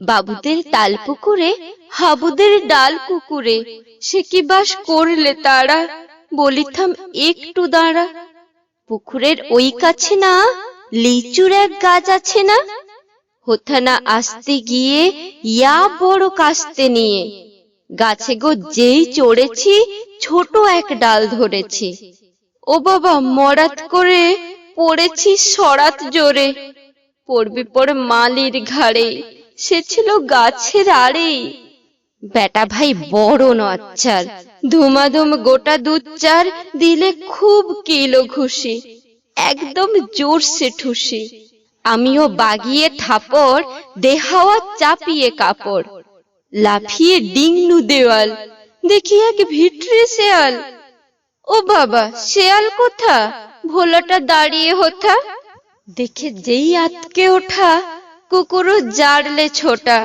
বাবুদের তাল পুকুরে, হাবুদের ডাল কুকুরে সে কি বাস করলে তারা? বলিথাম একটু দাঁড়া। পুকুরের ওই কাছে না, লিচুর এক গাছ আছে না? হোথানা আসতে গিয়ে ইয়া বড় কাস্তে নিয়ে, গাছে গো যেই চড়েছি, ছোট এক ডাল ধরেছি। ও বাবা, মরাত করে পড়েছি সরাত জোরে, পড়বি পড়ে মালির ঘাড়ে। সে ছিল গাছের আড়ে। বেটা ভাই বড় নচ্চার ধুমাধুম গোটা দুধ চার দিলে খুব কিলো খুশি একদম জোরসে ঠুসি। আমিও বাগিয়ে থাপড়, দেহাওয়া চাপিয়ে কাপড়। লাফিয়ে ডিংনু দেওয়াল। দেখি এক ভিটরে শেয়াল। ও বাবা, শেয়াল কোথা? ভোলাটা দাঁড়িয়ে হোথা দেখে যেই আতকে ওঠা কুকুরও জাড়লে ছোটা।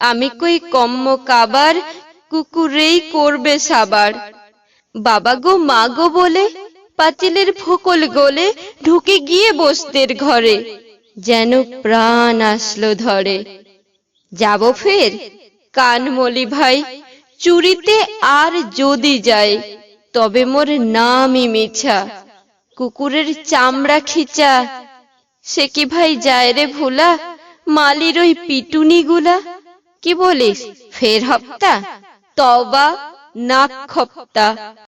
আমি কই কম্ম কাবার, কুকুরেই করবে সাবার। বাবা গো, মা গো বলে, পাঁচিলের ফোকল গলে ঢুকে গিয়ে বসতের ঘরে। যেন প্রাণ আসলো ধরে। যাব ফের? কানমলি ভাই, চুরিতে আর যদি যাই, তবে মোর নামই মিছা। কুকুরের চামড়া খিচা সে কি ভাই যায় রে ভোলা? মালির ওই পিটুনি গুলা কি বলিস? ফের হপ্তা? তবা নাক খপ্তা